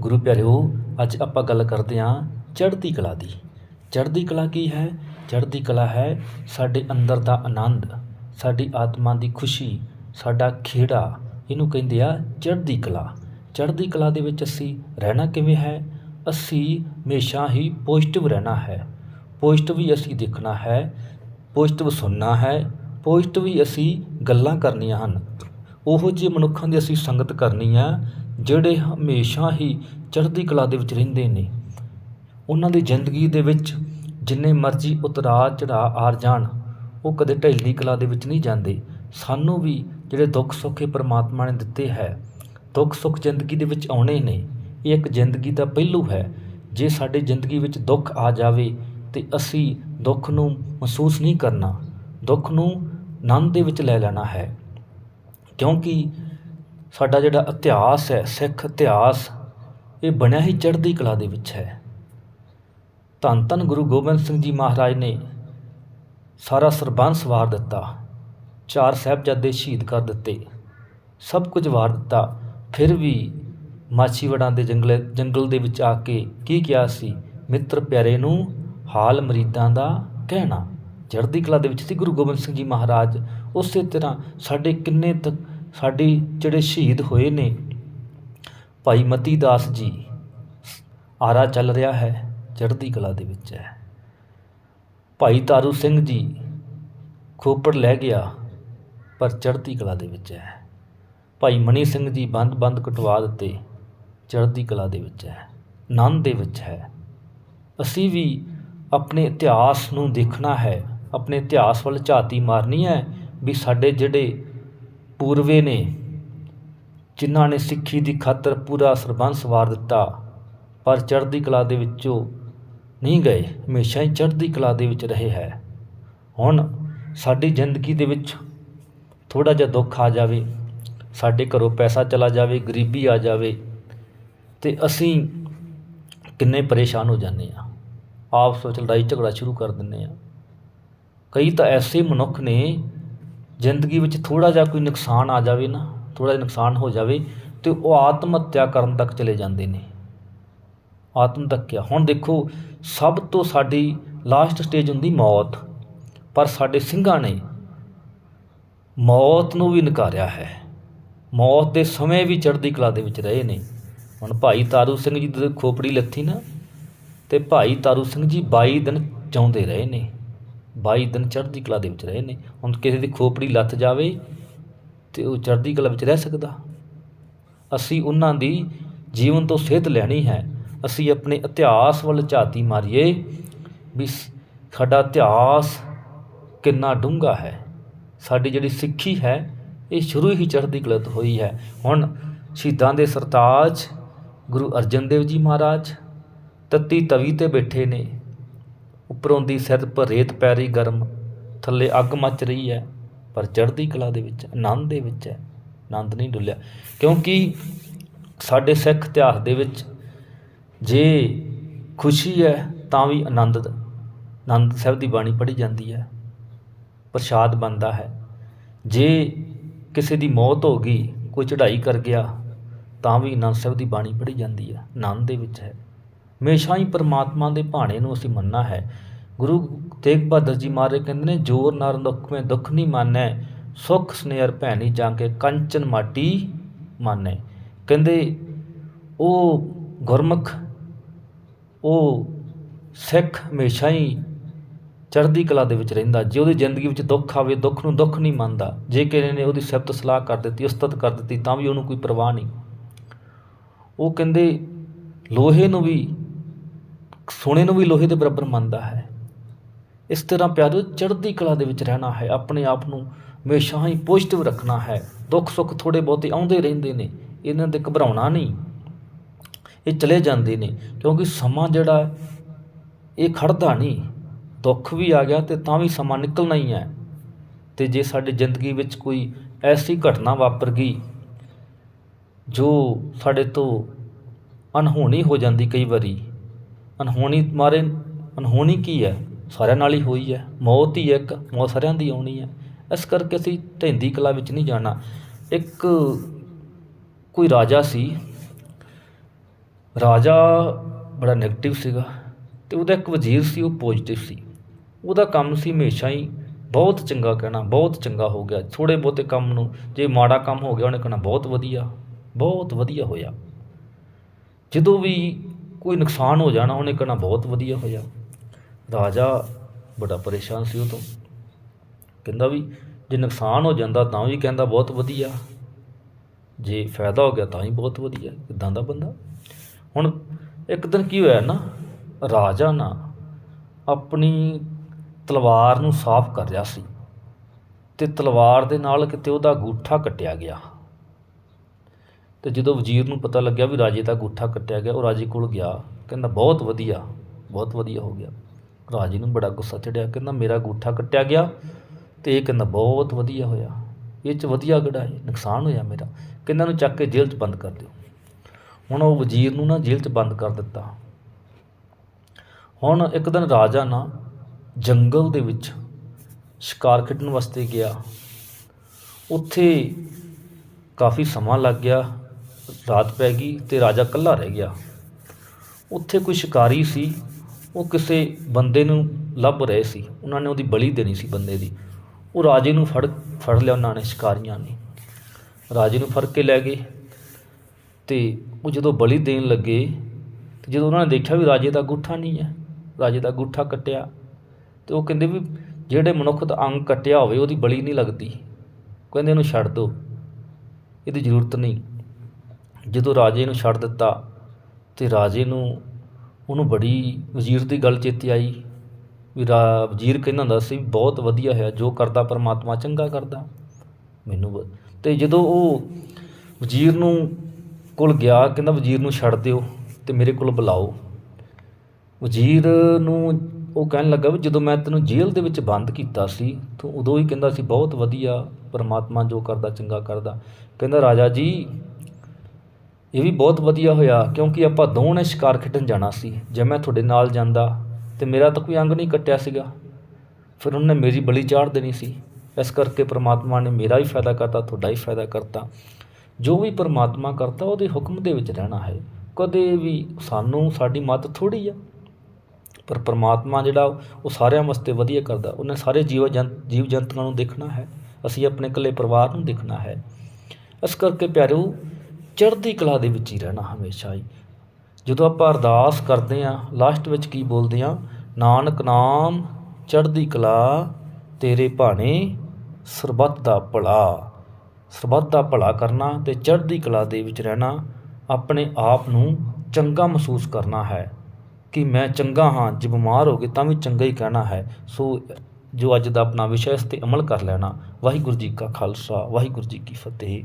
ਗੁਰੂ ਪਿਆਰਿਓ, ਅੱਜ ਆਪਾਂ ਗੱਲ ਕਰਦੇ ਹਾਂ ਚੜ੍ਹਦੀ ਕਲਾ ਦੀ। ਚੜ੍ਹਦੀ ਕਲਾ ਕੀ ਹੈ? ਚੜ੍ਹਦੀ ਕਲਾ ਹੈ ਸਾਡੇ ਅੰਦਰ ਦਾ ਆਨੰਦ, ਸਾਡੀ ਆਤਮਾ ਦੀ ਖੁਸ਼ੀ, ਸਾਡਾ ਖੇੜਾ, ਇਹਨੂੰ ਕਹਿੰਦੇ ਆ ਚੜ੍ਹਦੀ ਕਲਾ। ਚੜ੍ਹਦੀ ਕਲਾ ਦੇ ਵਿੱਚ ਅਸੀਂ ਰਹਿਣਾ ਕਿਵੇਂ ਹੈ? ਅਸੀਂ ਹਮੇਸ਼ਾ ਹੀ ਪੋਜ਼ਿਟਿਵ ਰਹਿਣਾ ਹੈ। ਪੋਜ਼ਿਟਿਵ ਹੀ ਅਸੀਂ ਦੇਖਣਾ ਹੈ, ਪੋਜ਼ਿਟਿਵ ਸੁਣਨਾ ਹੈ, ਪੋਜ਼ਿਟਿਵ ਹੀ ਅਸੀਂ ਗੱਲਾਂ ਕਰਨੀਆਂ ਹਨ। ਉਹੋ ਜਿਹੇ ਮਨੁੱਖਾਂ ਦੀ ਅਸੀਂ ਸੰਗਤ ਕਰਨੀ ਆ ਜਿਹੜੇ ਹਮੇਸ਼ਾ ਹੀ ਚੜ੍ਹਦੀ ਕਲਾ ਦੇ ਵਿੱਚ ਰਹਿੰਦੇ ਨੇ, ਉਹਨਾਂ ਦੀ ਜ਼ਿੰਦਗੀ ਦੇ ਵਿੱਚ ਜਿੰਨੇ ਮਰਜ਼ੀ ਉਤਰਾਅ ਚੜਾਅ ਆ ਜਾਣ, ਉਹ ਕਦੇ ਢਹਿਲੀ ਕਲਾ ਦੇ ਵਿੱਚ ਨਹੀਂ ਜਾਂਦੇ। ਸਾਨੂੰ ਵੀ ਜਿਹੜੇ ਦੁੱਖ ਸੁੱਖ ਇਹ ਪ੍ਰਮਾਤਮਾ ਨੇ ਦਿੱਤੇ ਹੈ, ਦੁੱਖ ਸੁੱਖ ਜ਼ਿੰਦਗੀ ਦੇ ਵਿੱਚ ਆਉਣੇ ਨੇ, ਇਹ ਇੱਕ ਜ਼ਿੰਦਗੀ ਦਾ ਪਹਿਲੂ ਹੈ। ਜੇ ਸਾਡੀ ਜ਼ਿੰਦਗੀ ਵਿੱਚ ਦੁੱਖ ਆ ਜਾਵੇ ਤੇ ਅਸੀਂ ਦੁੱਖ ਨੂੰ ਮਹਿਸੂਸ ਨਹੀਂ ਕਰਨਾ, ਦੁੱਖ ਨੂੰ ਆਨੰਦ ਦੇ ਵਿੱਚ ਲੈ ਲੈਣਾ ਹੈ। ਕਿਉਂਕਿ ਸਾਡਾ ਜਿਹੜਾ ਇਤਿਹਾਸ ਹੈ, ਸਿੱਖ ਇਤਿਹਾਸ, ਇਹ ਬਣਿਆ ਹੀ ਚੜ੍ਹਦੀ ਕਲਾ ਦੇ ਵਿੱਚ ਹੈ। ਧੰਨ ਧੰਨ ਗੁਰੂ ਗੋਬਿੰਦ ਸਿੰਘ ਜੀ ਮਹਾਰਾਜ ਨੇ ਸਾਰਾ ਸਰਬੰਸ ਵਾਰ ਦਿੱਤਾ, ਚਾਰ ਸਾਹਿਬਜ਼ਾਦੇ ਸ਼ਹੀਦ ਕਰ ਦਿੱਤੇ, ਸਭ ਕੁਝ ਵਾਰ ਦਿੱਤਾ। ਫਿਰ ਵੀ ਮਾਛੀਵੜਾਂ ਦੇ ਜੰਗਲ ਜੰਗਲ ਦੇ ਵਿੱਚ ਆ ਕੇ ਕੀ ਕਿਹਾ ਸੀ? ਮਿੱਤਰ ਪਿਆਰੇ ਨੂੰ ਹਾਲ ਮਰੀਦਾਂ ਦਾ ਕਹਿਣਾ। ਚੜ੍ਹਦੀ ਕਲਾ ਦੇ ਵਿੱਚ ਸੀ ਗੁਰੂ ਗੋਬਿੰਦ ਸਿੰਘ ਜੀ ਮਹਾਰਾਜ, ਉਸੇ ਤਰ੍ਹਾਂ ਸਾਡੇ ਕਿੰਨੇ ਤੱਕ ਸਾਡੇ ਜਿਹੜੇ ਸ਼ਹੀਦ ਹੋਏ ਨੇ, ਭਾਈ ਮਤੀ ਦਾਸ ਜੀ, ਆਰਾ ਚੱਲ ਰਿਹਾ ਹੈ, ਚੜ੍ਹਦੀ ਕਲਾ ਦੇ ਵਿੱਚ ਹੈ। ਭਾਈ ਤਾਰੂ ਸਿੰਘ ਜੀ ਖੋਪੜ ਲੈ ਗਿਆ, ਪਰ ਚੜ੍ਹਦੀ ਕਲਾ ਦੇ ਵਿੱਚ ਹੈ। ਭਾਈ ਮਨੀ ਸਿੰਘ ਜੀ ਬੰਦ ਬੰਦ ਕਟਵਾ ਦਿੱਤੇ, ਚੜ੍ਹਦੀ ਕਲਾ ਦੇ ਵਿੱਚ ਹੈ ਆਨੰਦ ਦੇ ਵਿੱਚ ਹੈ। ਅਸੀਂ ਵੀ ਆਪਣੇ ਇਤਿਹਾਸ ਨੂੰ ਦੇਖਣਾ ਹੈ, ਆਪਣੇ ਇਤਿਹਾਸ ਵੱਲ ਝਾਤੀ ਮਾਰਨੀ ਹੈ ਵੀ ਸਾਡੇ ਜਿਹੜੇ ਪੂਰਵੇ ਨੇ ਜਿਨ੍ਹਾਂ ਨੇ ਸਿੱਖੀ ਦੀ ਖਾਤਰ ਪੂਰਾ ਸਰਬੰਸ ਵਾਰ ਦਿੱਤਾ, ਪਰ ਚੜ੍ਹਦੀ ਕਲਾ ਦੇ ਵਿੱਚੋਂ ਨਹੀਂ ਗਏ, ਹਮੇਸ਼ਾ ਹੀ ਚੜ੍ਹਦੀ ਕਲਾ ਦੇ ਵਿੱਚ ਰਹੇ ਹੈ। ਹੁਣ ਸਾਡੀ ਜ਼ਿੰਦਗੀ ਦੇ ਵਿੱਚ ਥੋੜਾ ਜਿਹਾ ਦੁੱਖ ਆ ਜਾਵੇ, ਸਾਡੇ ਘਰੋਂ ਪੈਸਾ ਚਲਾ ਜਾਵੇ, ਗਰੀਬੀ ਆ ਜਾਵੇ, ਤੇ ਅਸੀਂ ਕਿੰਨੇ ਪਰੇਸ਼ਾਨ ਹੋ ਜਾਂਦੇ ਆ ਆਪਸ ਵਿੱਚ ਲੜਾਈ ਝਗੜਾ ਸ਼ੁਰੂ ਕਰ ਦਿੰਦੇ ਆ ਕਈ ਤਾਂ ਐਸੇ ਮਨੁੱਖ ਨੇ ਜ਼ਿੰਦਗੀ ਵਿੱਚ ਥੋੜਾ ਜਿਹਾ ਕੋਈ ਨੁਕਸਾਨ ਆ ਜਾਵੇ ਨਾ ਥੋੜਾ ਜਿਹਾ ਨੁਕਸਾਨ ਹੋ ਜਾਵੇ, ਤੇ ਉਹ ਆਤਮ ਹੱਤਿਆ ਕਰਨ ਤੱਕ ਚਲੇ ਜਾਂਦੇ ਨੇ। ਆਤਮ ਤੱਕਿਆ ਹੁਣ ਦੇਖੋ, ਸਭ ਤੋਂ ਸਾਡੀ ਲਾਸਟ ਸਟੇਜ ਹੁੰਦੀ ਮੌਤ। ਪਰ ਸਾਡੇ ਸਿੰਘਾਂ ਨੇ ਮੌਤ ਨੂੰ ਵੀ ਨਕਾਰਿਆ ਹੈ। ਮੌਤ ਦੇ ਸਮੇਂ ਵੀ ਚੜ੍ਹਦੀ ਕਲਾ ਦੇ ਵਿੱਚ ਰਹੇ ਨੇ। ਹੁਣ ਭਾਈ ਤਾਰੂ ਸਿੰਘ ਜੀ ਦੀ ਖੋਪੜੀ ਲੱਥੀ ਨਾ, ਤੇ ਭਾਈ ਤਾਰੂ ਸਿੰਘ ਜੀ 22 ਦਿਨ ਚਾਉਂਦੇ ਰਹੇ ਨੇ। 22 ਦਿਨ ਚੜ੍ਹਦੀ ਕਲਾ ਦੇ ਵਿੱਚ ਰਹੇ ਨੇ। ਹੁਣ ਕਿਸੇ ਦੀ ਖੋਪੜੀ ਲੱਥ ਜਾਵੇ ਤੇ ਉਹ ਚੜ੍ਹਦੀ ਕਲਾ ਵਿੱਚ ਰਹਿ ਸਕਦਾ। ਅਸੀਂ ਉਹਨਾਂ ਦੀ ਜੀਵਨ ਤੋਂ ਸੇਧ ਲੈਣੀ ਹੈ। ਅਸੀਂ ਆਪਣੇ ਇਤਿਹਾਸ ਵੱਲ ਝਾਤੀ ਮਾਰੀਏ ਵੀ ਸਾਡਾ ਇਤਿਹਾਸ ਕਿੰਨਾ ਡੂੰਘਾ ਹੈ। ਸਾਡੀ ਜਿਹੜੀ ਸਿੱਖੀ ਹੈ, ਇਹ ਸ਼ੁਰੂ ਹੀ ਚੜ੍ਹਦੀ ਕਲਾ ਤੋਂ ਹੋਈ ਹੈ। ਹੁਣ ਸ਼ਹੀਦਾਂ ਦੇ ਸਰਤਾਜ ਗੁਰੂ ਅਰਜਨ ਦੇਵ ਜੀ ਮਹਾਰਾਜ ਤੱਤੀ ਤਵੀ ਤੇ ਬੈਠੇ ਨੇ। ਉੱਪਰੋਂ ਦੀ ਸਿਰ ਪਰ ਰੇਤ ਪੈ ਰਹੀ ਗਰਮ, ਥੱਲੇ ਅੱਗ ਮੱਚ ਰਹੀ ਹੈ, ਪਰ ਚੜ੍ਹਦੀ ਕਲਾ ਦੇ ਵਿੱਚ, ਆਨੰਦ ਦੇ ਵਿੱਚ ਹੈ। ਆਨੰਦ ਨਹੀਂ ਡੁੱਲਿਆ। ਕਿਉਂਕਿ ਸਾਡੇ ਸਿੱਖ ਇਤਿਹਾਸ ਦੇ ਵਿੱਚ ਜੇ ਖੁਸ਼ੀ ਹੈ, ਤਾਂ ਵੀ ਆਨੰਦ ਆਨੰਦ ਸਾਹਿਬ ਦੀ ਬਾਣੀ ਪੜ੍ਹੀ ਜਾਂਦੀ ਹੈ। ਪ੍ਰਸ਼ਾਦ ਬਣਦਾ ਹੈ। ਜੇ ਕਿਸੇ ਦੀ ਮੌਤ ਹੋ ਗਈ, ਕੋਈ ਚੜ੍ਹਾਈ ਕਰ ਗਿਆ, ਤਾਂ ਵੀ ਆਨੰਦ ਸਾਹਿਬ ਦੀ ਬਾਣੀ ਪੜ੍ਹੀ ਜਾਂਦੀ ਹੈ। ਆਨੰਦ ਦੇ ਵਿੱਚ ਹੈ। ਹਮੇਸ਼ਾ ਹੀ ਪਰਮਾਤਮਾ ਦੇ ਭਾਣੇ ਨੂੰ ਅਸੀਂ ਮੰਨਣਾ ਹੈ। ਗੁਰੂ ਤੇਗ ਬਹਾਦਰ ਜੀ ਮਹਾਰਾਜ ਕਹਿੰਦੇ ਨੇ, ਜੋਰ ਨਾਲ ਦੁੱਖ ਦੁੱਖ ਨਹੀਂ ਮਾਨੈ ਸੁਖ ਸਨੇਹਰ ਭੈਣੀ ਜਾਂ ਕੇ ਕੰਚਨ ਮਾਟੀ ਮਾਨੈ ਕਹਿੰਦੇ, ਉਹ ਗੁਰਮੁਖ, ਉਹ ਸਿੱਖ ਹਮੇਸ਼ਾ ਹੀ ਚੜ੍ਹਦੀ ਕਲਾ ਦੇ ਵਿੱਚ ਰਹਿੰਦਾ। ਜੇ ਉਹਦੀ ਜ਼ਿੰਦਗੀ ਵਿੱਚ ਦੁੱਖ ਆਵੇ, ਦੁੱਖ ਨੂੰ ਦੁੱਖ ਨਹੀਂ ਮੰਨਦਾ। ਜੇ ਕਿਸੇ ਨੇ ਉਹਦੀ ਸਿਫਤ ਸਲਾਹ ਕਰ ਦਿੱਤੀ, ਉਸਤਤ ਕਰ ਦਿੱਤੀ, ਤਾਂ ਵੀ ਉਹਨੂੰ ਕੋਈ ਪਰਵਾਹ ਨਹੀਂ। ਉਹ ਕਹਿੰਦੇ, ਲੋਹੇ ਨੂੰ ਵੀ ਸੋਨੇ ਨੂੰ ਵੀ ਲੋਹੇ ਦੇ ਬਰਾਬਰ ਮੰਨਦਾ ਹੈ। ਇਸ ਤਰ੍ਹਾਂ ਪਿਆਰੋ ਚੜ੍ਹਦੀ ਕਲਾ ਦੇ ਵਿੱਚ ਰਹਿਣਾ ਹੈ। ਆਪਣੇ ਆਪ ਨੂੰ ਹਮੇਸ਼ਾ ਹੀ ਪੋਜ਼ਿਟਿਵ ਰੱਖਣਾ ਹੈ। ਦੁੱਖ ਸੁੱਖ ਥੋੜੇ ਬਹੁਤੇ ਆਉਂਦੇ ਰਹਿੰਦੇ ਨੇ। ਇਹਨਾਂ 'ਤੇ ਘਬਰਾਉਣਾ ਨਹੀਂ। ਇਹ ਚਲੇ ਜਾਂਦੇ ਨੇ। ਕਿਉਂਕਿ ਸਮਾਂ ਜਿਹੜਾ ਇਹ ਖੜਦਾ ਨਹੀਂ। ਦੁੱਖ ਵੀ ਆ ਗਿਆ ਤੇ ਤਾਂ ਵੀ ਸਮਾਂ ਨਿਕਲਣਾ ਹੀ ਹੈ। ਤੇ ਜੇ ਸਾਡੀ ਜ਼ਿੰਦਗੀ ਵਿੱਚ ਕੋਈ ਐਸੀ ਘਟਨਾ ਵਾਪਰ ਗਈ, ਜੋ ਸਾਡੇ ਤੋਂ ਅਨਹੋਣੀ ਹੋ ਜਾਂਦੀ ਕਈ ਵਾਰੀ ਅਨਹੋਣੀ ਮਾਰੇ ਅਨਹੋਣੀ ਕੀ ਹੈ? ਸਾਰਿਆਂ ਨਾਲ ਹੀ ਹੋਈ ਹੈ। ਮੌਤ ਹੀ ਹੈ ਇੱਕ, ਮੌਤ ਸਾਰਿਆਂ ਦੀ ਆਉਣੀ ਹੈ। ਇਸ ਕਰਕੇ ਅਸੀਂ ਢਹਿੰਦੀ ਕਲਾ ਵਿੱਚ ਨਹੀਂ ਜਾਣਾ। ਇੱਕ ਕੋਈ ਰਾਜਾ ਸੀ। ਰਾਜਾ ਬੜਾ ਨੈਗੇਟਿਵ ਸੀਗਾ ਤੇ ਉਹਦਾ ਇੱਕ ਵਜ਼ੀਰ ਸੀ, ਉਹ ਪੋਜ਼ਿਟਿਵ ਸੀ। ਉਹਦਾ ਕੰਮ ਸੀ ਹਮੇਸ਼ਾ ਹੀ ਬਹੁਤ ਚੰਗਾ ਕਹਿਣਾ, ਬਹੁਤ ਚੰਗਾ ਹੋ ਗਿਆ। ਥੋੜੇ ਬਹੁਤੇ ਕੰਮ ਨੂੰ, ਜੇ ਮਾੜਾ ਕੰਮ ਹੋ ਗਿਆ ਉਹਨੇ ਕਹਿਣਾ ਬਹੁਤ ਵਧੀਆ ਬਹੁਤ ਵਧੀਆ ਹੋਇਆ। ਜਦੋਂ ਵੀ ਕੋਈ ਨੁਕਸਾਨ ਹੋ ਜਾਣਾ, ਉਹਨੇ ਕਹਿਣਾ ਬਹੁਤ ਵਧੀਆ ਹੋਇਆ। ਰਾਜਾ ਬੜਾ ਪਰੇਸ਼ਾਨ ਸੀ ਉਹ ਤੋਂ ਕਹਿੰਦਾ ਵੀ ਜੇ ਨੁਕਸਾਨ ਹੋ ਜਾਂਦਾ ਤਾਂ ਵੀ ਕਹਿੰਦਾ ਬਹੁਤ ਵਧੀਆ। ਜੇ ਫਾਇਦਾ ਹੋ ਗਿਆ ਤਾਂ ਹੀ ਬਹੁਤ ਵਧੀਆ। ਇਦਾਂ ਦਾ ਬੰਦਾ? ਹੁਣ ਇੱਕ ਦਿਨ ਕੀ ਹੋਇਆ ਨਾ, ਰਾਜਾ ਨਾ ਆਪਣੀ ਤਲਵਾਰ ਨੂੰ ਸਾਫ਼ ਕਰ ਰਿਹਾ ਸੀ ਤੇ ਤਲਵਾਰ ਦੇ ਨਾਲ ਕਿਤੇ ਉਹਦਾ ਗੂਠਾ ਕੱਟਿਆ ਗਿਆ। ਅਤੇ ਜਦੋਂ ਵਜ਼ੀਰ ਨੂੰ ਪਤਾ ਲੱਗਿਆ ਵੀ ਰਾਜੇ ਦਾ ਗੂਠਾ ਕੱਟਿਆ ਗਿਆ, ਉਹ ਰਾਜੇ ਕੋਲ ਗਿਆ, ਕਹਿੰਦਾ, ਬਹੁਤ ਵਧੀਆ ਬਹੁਤ ਵਧੀਆ ਹੋ ਗਿਆ। ਰਾਜੇ ਨੂੰ ਬੜਾ ਗੁੱਸਾ ਚੜਿਆ, ਕਹਿੰਦਾ, ਮੇਰਾ ਗੂਠਾ ਕੱਟਿਆ ਗਿਆ ਤੇ ਇਹ ਕਹਿੰਦਾ, ਬਹੁਤ ਵਧੀਆ ਹੋਇਆ, ਇਹ ਚ ਵਧੀਆ ਕਿਹੜਾ ਹੈ? ਨੁਕਸਾਨ ਹੋਇਆ ਮੇਰਾ। ਕਹਿੰਦਾ ਨੂੰ ਚੱਕ ਕੇ ਜੇਲ੍ਹ 'ਚ ਬੰਦ ਕਰ ਦਿਓ। ਹੁਣ ਉਹ ਵਜ਼ੀਰ ਨੂੰ ਨਾ ਜੇਲ੍ਹ 'ਚ ਬੰਦ ਕਰ ਦਿੱਤਾ। ਹੁਣ ਇੱਕ ਦਿਨ ਰਾਜਾ ਨਾ ਜੰਗਲ ਦੇ ਵਿੱਚ ਸ਼ਿਕਾਰ ਖੇਡਣ ਵਾਸਤੇ ਗਿਆ। ਉੱਥੇ ਕਾਫੀ ਸਮਾਂ ਲੱਗ ਗਿਆ। ਰਾਤ ਪੈ ਗਈ ਤੇ ਰਾਜਾ ਇਕੱਲਾ ਰਹਿ ਗਿਆ। ਉੱਥੇ ਕੋਈ ਸ਼ਿਕਾਰੀ ਸੀ, ਉਹ ਕਿਸੇ ਬੰਦੇ ਨੂੰ ਲੱਭ ਰਹੇ ਸੀ। ਉਹਨਾਂ ਨੇ ਉਹਦੀ ਬਲੀ ਦੇਣੀ ਸੀ ਬੰਦੇ ਦੀ। ਉਹ ਰਾਜੇ ਨੂੰ ਫੜ ਫੜ ਲਿਆ ਉਹਨਾਂ ਨੇ, ਸ਼ਿਕਾਰੀਆਂ ਨੇ। ਰਾਜੇ ਨੂੰ ਫੜ ਕੇ ਲੈ ਗਏ ਤੇ ਉਹ ਜਦੋਂ ਬਲੀ ਦੇਣ ਲੱਗੇ, ਤੇ ਜਦੋਂ ਉਹਨਾਂ ਨੇ ਦੇਖਿਆ ਵੀ ਰਾਜੇ ਦਾ ਗੁੱਠਾ ਨਹੀਂ ਹੈ, ਰਾਜੇ ਦਾ ਗੁੱਠਾ ਕੱਟਿਆ, ਤੇ ਉਹ ਕਹਿੰਦੇ ਵੀ ਜਿਹੜੇ ਮਨੁੱਖ ਦਾ ਅੰਗ ਕੱਟਿਆ ਹੋਵੇ, ਉਹਦੀ ਬਲੀ ਨਹੀਂ ਲੱਗਦੀ। ਕਹਿੰਦੇ ਇਹਨੂੰ ਛੱਡ ਦਿਓ, ਇਹਦੀ ਜ਼ਰੂਰਤ ਨਹੀਂ। ਜਦੋਂ ਰਾਜੇ ਨੂੰ ਛੱਡ ਦਿੱਤਾ ਅਤੇ ਰਾਜੇ ਨੂੰ, ਉਹਨੂੰ ਬੜੀ ਵਜ਼ੀਰ ਦੀ ਗੱਲ ਚੇਤੇ ਆਈ ਵੀ ਰਾ, ਵਜ਼ੀਰ ਕਹਿੰਦਾ ਹੁੰਦਾ ਸੀ, ਬਹੁਤ ਵਧੀਆ ਹੋਇਆ ਜੋ ਕਰਦਾ ਪਰਮਾਤਮਾ ਚੰਗਾ ਕਰਦਾ। ਮੈਨੂੰ ਅਤੇ ਜਦੋਂ ਉਹ ਵਜ਼ੀਰ ਨੂੰ ਕੋਲ ਗਿਆ, ਕਹਿੰਦਾ ਵਜ਼ੀਰ ਨੂੰ ਛੱਡ ਦਿਓ ਅਤੇ ਮੇਰੇ ਕੋਲ ਬੁਲਾਓ। ਵਜ਼ੀਰ ਨੂੰ ਉਹ ਕਹਿਣ ਲੱਗਾ ਵੀ ਜਦੋਂ ਮੈਂ ਤੈਨੂੰ ਜੇਲ੍ਹ ਦੇ ਵਿੱਚ ਬੰਦ ਕੀਤਾ ਸੀ, ਤੂੰ ਉਦੋਂ ਹੀ ਕਹਿੰਦਾ ਸੀ, ਬਹੁਤ ਵਧੀਆ, ਪਰਮਾਤਮਾ ਜੋ ਕਰਦਾ ਚੰਗਾ ਕਰਦਾ। ਕਹਿੰਦਾ ਰਾਜਾ ਜੀ ਇਹ ਵੀ ਬਹੁਤ ਵਧੀਆ ਹੋਇਆ ਕਿਉਂਕਿ ਆਪਾਂ ਦੋਵੇਂ ਸ਼ਿਕਾਰ ਖੇਡਣ ਜਾਣਾ ਸੀ। ਜੇ ਮੈਂ ਤੁਹਾਡੇ ਨਾਲ ਜਾਂਦਾ ਤਾਂ ਮੇਰਾ ਤਾਂ ਕੋਈ ਅੰਗ ਨਹੀਂ ਕੱਟਿਆ ਸੀਗਾ। ਫਿਰ ਉਹਨੇ ਮੇਰੀ ਬਲੀ ਚਾੜ ਦੇਣੀ ਸੀ। ਇਸ ਕਰਕੇ ਪ੍ਰਮਾਤਮਾ ਨੇ ਮੇਰਾ ਵੀ ਫਾਇਦਾ ਕਰਤਾ, ਤੁਹਾਡਾ ਹੀ ਫਾਇਦਾ ਕਰਤਾ। ਜੋ ਵੀ ਪ੍ਰਮਾਤਮਾ ਕਰਤਾ, ਉਹਦੇ ਹੁਕਮ ਦੇ ਵਿੱਚ ਰਹਿਣਾ ਹੈ। ਕਦੇ ਵੀ ਸਾਨੂੰ, ਸਾਡੀ ਮੱਤ ਥੋੜੀ ਆ। ਪਰ ਪ੍ਰਮਾਤਮਾ ਜਿਹੜਾ, ਉਹ ਸਾਰਿਆਂ ਵਾਸਤੇ ਵਧੀਆ ਕਰਦਾ। ਉਹਨੇ ਸਾਰੇ ਜੀਵ ਜੰਤ ਜੀਵ ਜੰਤੂਆਂ ਨੂੰ ਦੇਖਣਾ ਹੈ। ਅਸੀਂ ਆਪਣੇ ਇਕੱਲੇ ਪਰਿਵਾਰ ਨੂੰ ਦੇਖਣਾ ਹੈ। ਇਸ ਕਰਕੇ ਪਿਆਰਿਓ ਚੜ੍ਹਦੀ ਕਲਾ ਦੇ ਵਿੱਚ ਹੀ ਰਹਿਣਾ ਹਮੇਸ਼ਾ ਹੀ। ਜਦੋਂ ਆਪਾਂ ਅਰਦਾਸ ਕਰਦੇ ਹਾਂ, ਲਾਸਟ ਵਿੱਚ ਕੀ ਬੋਲਦੇ ਹਾਂ? ਨਾਨਕ ਨਾਮ, ਚੜ੍ਹਦੀ ਕਲਾ, ਤੇਰੇ ਭਾਣੇ, ਸਰਬੱਤ ਦਾ ਭਲਾ। ਸਰਬੱਤ ਦਾ ਭਲਾ ਕਰਨਾ ਤੇ ਚੜ੍ਹਦੀ ਕਲਾ ਦੇ ਵਿੱਚ ਰਹਿਣਾ ਆਪਣੇ ਆਪ ਨੂੰ ਚੰਗਾ ਮਹਿਸੂਸ ਕਰਨਾ ਹੈ। ਕਿ ਮੈਂ ਚੰਗਾ ਹਾਂ, ਜੇ ਬਿਮਾਰ ਹੋ ਗਏ ਤਾਂ ਵੀ ਚੰਗਾ ਹੀ ਕਹਿਣਾ ਹੈ। ਸੋ ਜੋ ਅੱਜ ਦਾ ਆਪਣਾ ਵਿਸ਼ਾ ਇਸ ਤੇ ਅਮਲ ਕਰ ਲੈਣਾ। ਵਾਹਿਗੁਰੂ ਜੀ ਕਾ ਖਾਲਸਾ, ਵਾਹਿਗੁਰੂ ਜੀ ਕੀ ਫਤਿਹ।